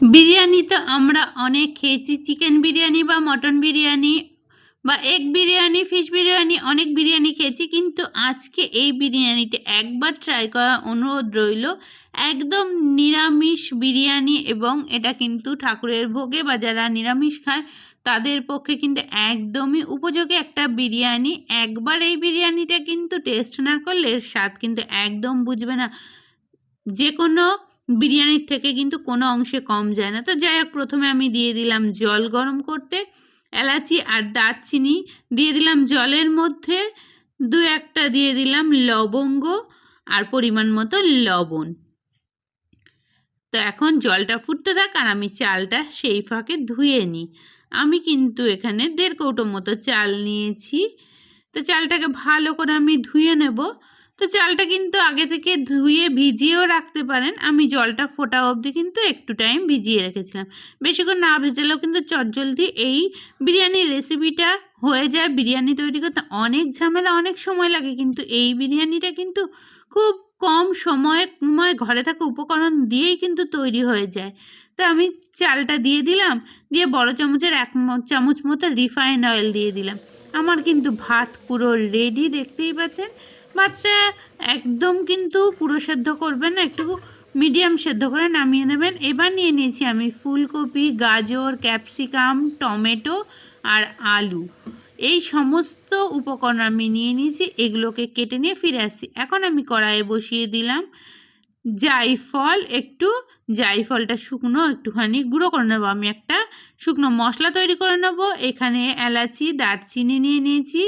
বিরিয়ানি তো আমরা অনেক খেয়েছি। চিকেন বিরিয়ানি বা মটন বিরিয়ানি বা এগ বিরিয়ানি, ফিশ বিরিয়ানি, অনেক বিরিয়ানি খেয়েছি। কিন্তু আজকে এই বিরিয়ানিটা একবার ট্রাই করার অনুরোধ রইল। একদম নিরামিষ বিরিয়ানি এবং এটা কিন্তু ঠাকুরের ভোগে বা যারা নিরামিষ খায়, তাদের পক্ষে কিন্তু একদমই উপযোগী একটা বিরিয়ানি। একবার এই বিরিয়ানিটা কিন্তু টেস্ট না করলে স্বাদ কিন্তু একদম বুঝবে না। যে কোনো বিরিয়ানির থেকে কিন্তু কোনো অংশে কম যায় না। তো যাই হোক, প্রথমে আমি দিয়ে দিলাম জল গরম করতে, এলাচি আর দারচিনি দিয়ে দিলাম জলের মধ্যে, দু একটা দিয়ে দিলাম লবঙ্গ আর পরিমাণ মতো লবণ। তো এখন জলটা ফুটতে থাক আর আমি চালটা সেই ফাঁকে ধুয়ে নিই। আমি কিন্তু এখানে দেড় কৌটো মতো চাল নিয়েছি। তো চালটাকে ভালো করে আমি ধুয়ে নেব। তো চালটা কিন্তু আগে থেকে ধুয়ে ভিজিয়েও রাখতে পারেন। আমি জলটা ফোটা অবধি কিন্তু একটু টাইম ভিজিয়ে রেখেছিলাম। বেশিক্ষণ না ভেজালেও কিন্তু চটজলদি এই বিরিয়ানির রেসিপিটা হয়ে যায়। বিরিয়ানি তৈরি করতে অনেক ঝামেলা, অনেক সময় লাগে। কিন্তু এই বিরিয়ানিটা কিন্তু খুব কম সময়ে ঘরে থাকা উপকরণ দিয়েই কিন্তু তৈরি হয়ে যায়। তো আমি চালটা দিয়ে দিলাম। দিয়ে বড় চামচের এক চামচ মতো রিফাইন অয়েল দিয়ে দিলাম। আমার কিন্তু ভাত পুরো রেডি দেখতেই পাচ্ছেন। ভাতটা একদম কিন্তু পুরো সেদ্ধ করবেন না, একটু মিডিয়াম সেদ্ধ করে নামিয়ে নেবেন। এবার নিয়ে নিয়েছি আমি ফুলকপি, গাজর ক্যাপসিকাম টমেটো আর আলু। এই সমস্ত উপকরণ আমি নিয়ে নিয়েছি, এগুলোকে কেটে নিয়ে ফিরে আসছি। এখন আমি কড়াইয়ে বসিয়ে দিলাম। জাইফল, একটু জাইফলটা শুকনো একটুখানি গুঁড়ো করে নেব। আমি একটা শুকনো মশলা তৈরি করে নেব। এখানে এলাচি, দারচিনি নিয়ে নিয়েছি।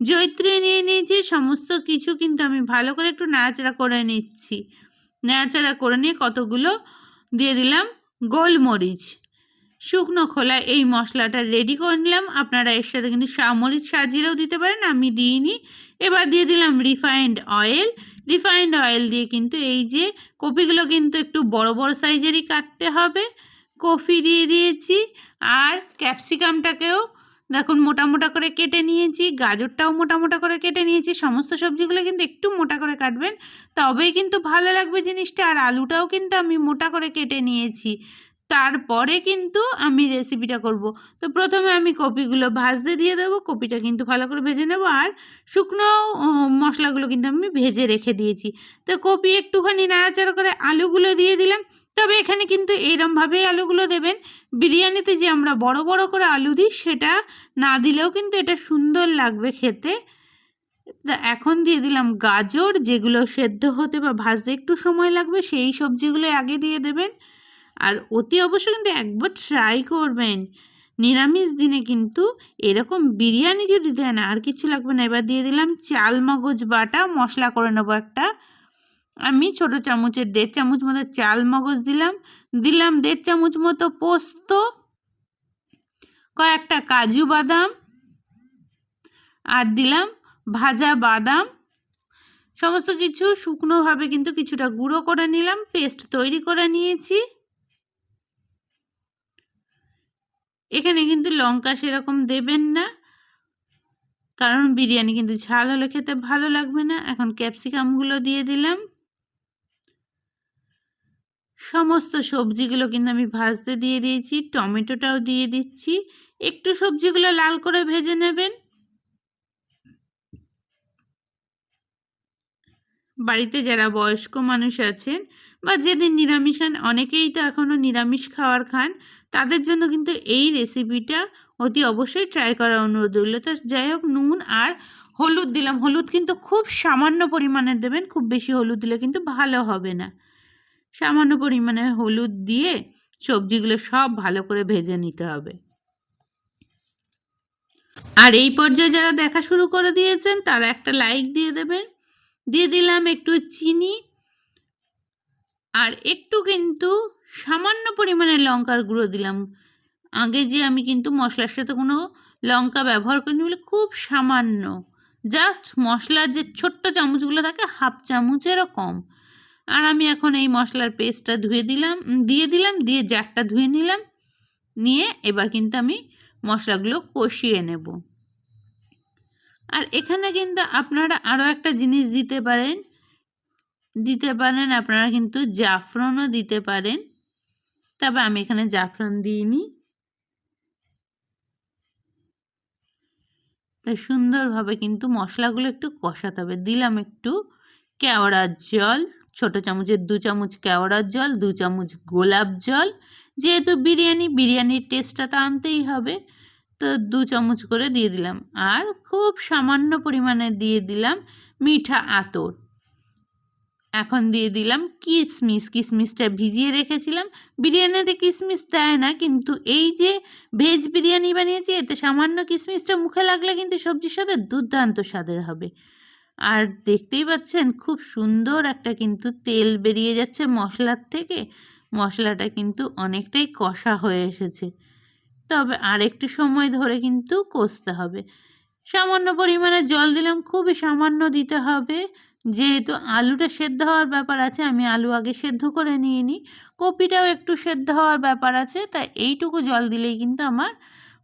জৈত্রী নিয়ে নিয়েছি, সমস্ত কিছু কিন্তু আমি ভালো করে একটু নাড়াচাড়া করে নিচ্ছি। নাড়াচাড়া করে নিয়ে কতগুলো দিয়ে দিলাম? গোলমরিচ। শুকনো খোলা এই মশলাটা রেডি করে নিলাম। আপনারা এর সাথে কিন্তু মরিচ সাজিয়েও দিতে পারেন, আমি দিইনি। এবার দিয়ে দিলাম রিফাইন্ড অয়েল রিফাইন্ড অয়েল দিয়ে কিন্তু এই যে কপিগুলো কিন্তু একটু বড় বড় সাইজেরই কাটতে হবে। কফি দিয়ে দিয়েছি। আর ক্যাপসিকামটাকেও দেখুন, মোটা মোটা করে কেটে নিয়েছি, গাজরটাও মোটা মোটা করে কেটে নিয়েছি, সমস্ত সবজিগুলো কিন্তু একটু মোটা করে কাটবেন। তবেই কিন্তু ভালো লাগবে জিনিসটা, আর আলুটাও কিন্তু আমি মোটা করে কেটে নিয়েছি। তারপরে কিন্তু আমি রেসিপিটা করব। তো প্রথমে আমি কপিগুলো ভাজতে দিয়ে দেবো, কপিটা কিন্তু ভালো করে ভেজে নেব, আর শুকনো মশলাগুলো কিন্তু আমি ভেজে রেখে দিয়েছি। তো কপি একটুখানি নাড়াচাড়া করে আলুগুলো দিয়ে দিলাম। তবে এখানে কিন্তু এরমভাবেই আলুগুলো দেবেন। বিরিয়ানিতে যে আমরা বড় বড় করে আলু দিই, সেটা না দিলেও কিন্তু এটা সুন্দর লাগবে খেতে। এখন দিয়ে দিলাম গাজর, যেগুলো সেদ্ধ হতে বা ভাজতে একটু সময় লাগবে, সেই সবজিগুলো আগে দিয়ে দেবেন। আর অতি অবশ্যই কিন্তু একবার ট্রাই করবেন। নিরামিষ দিনে কিন্তু এরকম বিরিয়ানি যদি দেন, আর কিছু লাগবে না। এবার দিয়ে দিলাম চাল মগজ বাটা, মশলা করে নেব একটা। আমি ছোট চামচের দেড় চামচ মতো চাল মগজ দিলাম দিলাম দেড় চামচ মতো পোস্ত, কয়েকটা কাজু বাদাম, আর দিলাম ভাজা বাদাম। সমস্ত কিছু শুকনোভাবে কিন্তু কিছুটা গুঁড়ো করে নিলাম, পেস্ট তৈরি করে নিয়েছি। এখানে কিন্তু লঙ্কা সেরকম দেবেন না, কারণ বিরিয়ানি কিন্তু ঝাল হলে খেতে ভালো লাগবে না। এখন ক্যাপসিকামগুলো দিয়ে দিলাম। সমস্ত সবজিগুলো কিন্তু আমি ভাজতে দিয়ে দিয়েছি, টমেটোটাও দিয়ে দিচ্ছি। একটু সবজিগুলো লাল করে ভেজে নেবেন। বাড়িতে যারা বয়স্ক মানুষ আছেন বা যেদিন নিরামিষ খান, অনেকেই তো এখনও নিরামিষ খাওয়ার খান, তাদের জন্য কিন্তু এই রেসিপিটা অতি অবশ্যই ট্রাই করার অনুরোধ রইল। তো যাই হোক, নুন আর হলুদ দিলাম। হলুদ কিন্তু খুব সামান্য পরিমাণে দেবেন, খুব বেশি হলুদ দিলে কিন্তু ভালো হবে না। সামান্য পরিমাণে হলুদ দিয়ে সবজিগুলো সব ভালো করে ভেজে নিতে হবে। আর এই পর্যায়ে যারা দেখা শুরু করে দিয়েছেন, তারা একটা লাইক দিয়ে দেবেন। দিয়ে দিলাম একটু চিনি। আর একটু কিন্তু সামান্য পরিমাণে লঙ্কার গুঁড়ো দিলাম। আগে যে আমি কিন্তু মশলার সাথে কোনো লঙ্কা ব্যবহার করিনি বলে খুব সামান্য। জাস্ট মশলার যে ছোট্ট চামচগুলো থাকে, হাফ চামচেরও কম। আর আমি এখন এই মশলার পেস্টটা ধুয়ে দিলাম দিয়ে দিলাম, দিয়ে জারটা ধুয়ে নিলাম। নিয়ে এবার কিন্তু আমি মশলাগুলো কষিয়ে নেব। আর এখানে কিন্তু আপনারা আরও একটা জিনিস দিতে পারেন দিতে পারেন, আপনারা কিন্তু জাফরনও দিতে পারেন। তবে আমি এখানে জাফরান দিইনি। তো সুন্দরভাবে কিন্তু মশলাগুলো একটু কষাতে হবে। দিলাম একটু কেওড়ার জল। ছোট চামচের দু চামচ কেওড়ার জল, দু চামচ গোলাপ জল। যেহেতু বিরিয়ানি, বিরিয়ানির টেস্টটা তো আনতেই হবে। তো দু চামচ করে দিয়ে দিলাম। আর খুব সামান্য পরিমাণে দিয়ে দিলাম মিঠা আতর। এখন দিয়ে দিলাম কিশমিশ কিশমিশটা ভিজিয়ে রেখেছিলাম। বিরিয়ানিতে কিশমিশ দেয় না, কিন্তু এই যে ভেজ বিরিয়ানি বানিয়েছি, এতে সামান্য কিশমিশটা মুখে লাগলে কিন্তু সবজির সাথে দুর্দান্ত স্বাদের হবে। আর দেখতেই পাচ্ছেন খুব সুন্দর একটা কিন্তু তেল বেরিয়ে যাচ্ছে মশলার থেকে। মশলাটা কিন্তু অনেকটাই কষা হয়ে এসেছে। তবে আর একটু সময় ধরে কিন্তু কষতে হবে। সামান্য পরিমাণে জল দিলাম, খুবই সামান্য দিতে হবে। যেহেতু আলুটা সেদ্ধ হওয়ার ব্যাপার আছে, আমি আলু আগে সেদ্ধ করে নিয়ে নিই কপিটাও একটু সেদ্ধ হওয়ার ব্যাপার আছে তাই এইটুকু জল দিলেই কিন্তু আমার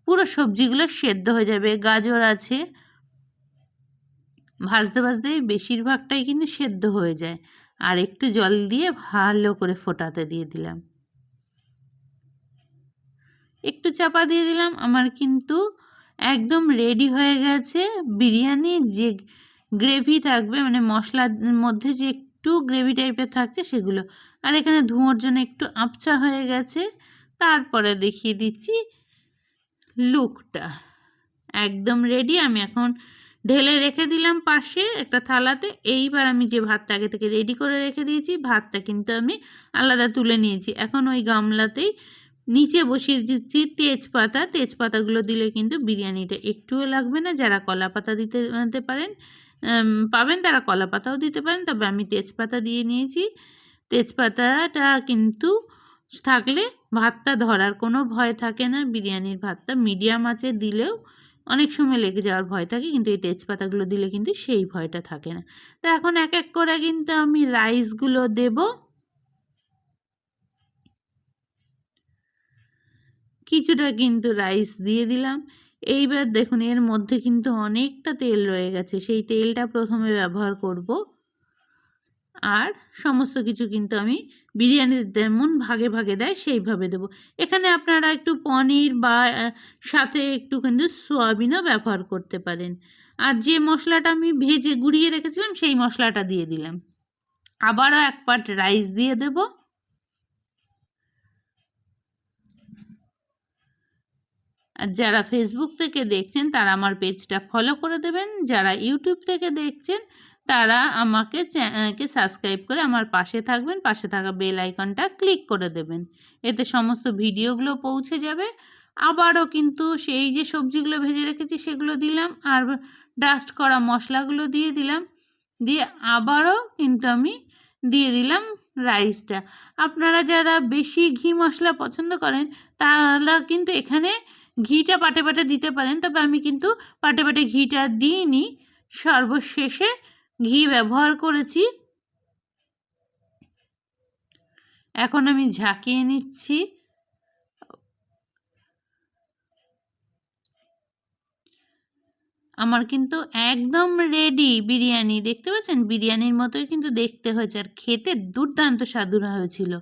পুরো সবজিগুলো সেদ্ধ হয়ে যাবে। গাজর আছে ভাজতে ভাজতেই বেশিরভাগটাই কিন্তু সেদ্ধ হয়ে যায়। আর একটু জল দিয়ে ভালো করে ফোটাতে দিয়ে দিলাম। একটু চাপা দিয়ে দিলাম। আমার কিন্তু একদম রেডি হয়ে গেছে। বিরিয়ানির যে গ্রেভি থাকবে মানে মশলার মধ্যে যে একটু গ্রেভি টাইপের থাকছে সেগুলো। আর এখানে ধোঁয়ার জন্য একটু আপচা হয়ে গেছে। তারপরে দেখিয়ে দিচ্ছি লুকটা। একদম রেডি আমি এখন ঢেলে রেখে দিলাম পাশে একটা থালাতে। এইবার আমি যে ভাতটা আগে থেকে রেডি করে রেখে দিয়েছি, ভাতটা কিন্তু আমি আলাদা তুলে নিয়েছি। এখন ওই গামলাতেই নিচে বসিয়ে দিচ্ছি তেজপাতা। তেজপাতাগুলো দিলে কিন্তু বিরিয়ানিটা একটুও লাগবে না। যারা কলা পাতা দিতে দিতে পারেন পাবেন, তারা কলা পাতাও দিতে পারেন। তবে আমি তেজপাতা দিয়ে নিয়েছি। তেজপাতাটা কিন্তু থাকলে ভাতটা ধরার কোনো ভয় থাকে না। বিরিয়ানির ভাতটা মিডিয়াম আছে দিলেও অনেক সময় লেগে যাওয়ার ভয় থাকে, কিন্তু এই তেজপাতাগুলো দিলে কিন্তু সেই ভয়টা থাকে না। তো এখন এক এক করে কিন্তু আমি রাইসগুলো দেব। কিছুটা কিন্তু রাইস দিয়ে দিলাম। এইবার দেখুন, এর মধ্যে কিন্তু অনেকটা তেল রয়ে গেছে। সেই তেলটা প্রথমে ব্যবহার করব। আর সমস্ত কিছু কিন্তু আমি বিরিয়ানিতে যেমন ভাগে ভাগে দেয়, সেইভাবে দেব। এখানে আপনারা একটু পনির বা সাথে একটু কিন্তু সোয়াবিনও ব্যবহার করতে পারেন। আর যে মশলাটা আমি ভেজে গুঁড়িয়ে রেখেছিলাম, সেই মশলাটা দিয়ে দিলাম। আবারও এক পাট রাইস দিয়ে দেবো। আর যারা ফেসবুক থেকে দেখছেন, তারা আমার পেজটা ফলো করে দেবেন। যারা ইউটিউব থেকে দেখছেন তারা আমাকে চ্যানেলকে সাবস্ক্রাইব করে আমার পাশে থাকবেন, পাশে থাকা বেল আইকনটা ক্লিক করে দেবেন। এতে সমস্ত ভিডিওগুলো পৌঁছে যাবে। আবারও কিন্তু সেই যে সবজিগুলো ভেজে রেখেছি সেগুলো দিলাম আর ডাস্ট করা মশলাগুলো দিয়ে দিলাম। দিয়ে আবারও কিন্তু আমি দিয়ে দিলাম রাইসটা। আপনারা যারা বেশি ঘি মশলা পছন্দ করেন, তারা কিন্তু এখানে ঘিটা পাটে পাটে দিতে পারেন। তবে আমি কিন্তু পাটে পাটে ঘিটা দিইনি। সর্বশেষে ঘি ব্যবহার করেছি। এখন আমি ঝাঁকিয়ে নিচ্ছি। আমার কিন্তু একদম রেডি বিরিয়ানি। দেখতে পাচ্ছেন? বিরিয়ানির মতোই কিন্তু দেখতে হয়েছে আর খেতে দুর্দান্ত স্বাদুরা হয়েছিল।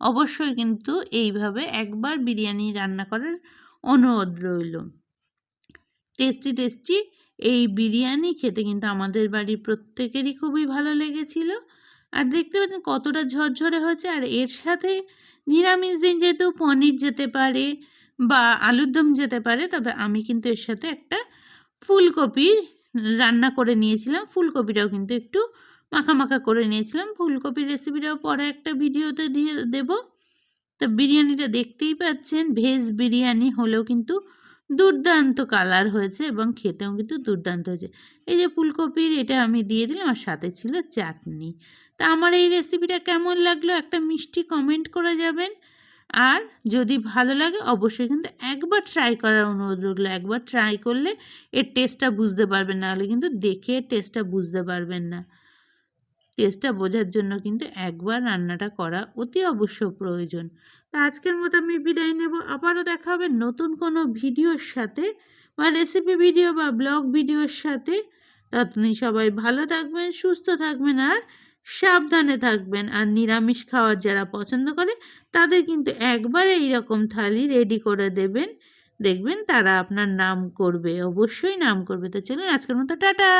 অবশ্যই কিন্তু এইভাবে একবার বিরিয়ানি রান্না করার অনুরোধ রইল। টেস্টি টেস্টি এই বিরিয়ানি খেতে কিন্তু আমাদের বাড়ির প্রত্যেকেরই খুবই ভালো লেগেছিল। আর দেখতে পাচ্ছেন কতটা ঝরঝরে হয়েছে। আর এর সাথে নিরামিষ দিন যেহেতু পনির যেতে পারে বা আলুর দম যেতে পারে, তবে আমি কিন্তু এর সাথে একটা ফুলকপি রান্না করে নিয়েছিলাম। ফুলকপিটাও কিন্তু একটু মাখা মাখা করে নিয়েছিলাম। ফুলকপির রেসিপিটাও পরে একটা ভিডিওতে দিয়ে দেবো। তো বিরিয়ানিটা দেখতেই পাচ্ছেন, ভেজ বিরিয়ানি হলেও কিন্তু দুর্দান্ত কালার হয়েছে এবং খেতেও কিন্তু দুর্দান্ত হয়েছে। এই যে ফুলকপির এটা আমি দিয়ে দিলাম আর সাথে ছিল চাটনি। তা আমার এই রেসিপিটা কেমন লাগল একটা মিষ্টি কমেন্ট করে যাবেন। আর যদি ভালো লাগে অবশ্যই কিন্তু একবার ট্রাই করার অনুরোধ রইল। একবার ট্রাই করলে এর টেস্টটা বুঝতে পারবেন না হলে কিন্তু দেখে টেস্টটা বুঝতে পারবেন না। টেস্টটা বোঝার জন্য কিন্তু একবার রান্নাটা করা অতি অবশ্য প্রয়োজন। তা আজকের মতো আমি বিদায় নেব। আবারও দেখা হবে নতুন কোনো ভিডিওর সাথে বা রেসিপি ভিডিও বা ব্লগ ভিডিওর সাথে। ততদিন সবাই ভালো থাকবেন, সুস্থ থাকবেন আর সাবধানে থাকবেন। আর নিরামিষ খাওয়ার যারা পছন্দ করে, তাদের কিন্তু একবার এই রকম থালি রেডি করে দেবেন। দেখবেন তারা আপনার নাম করবে, অবশ্যই নাম করবে। তো চলুন আজকের মতো, টাটা!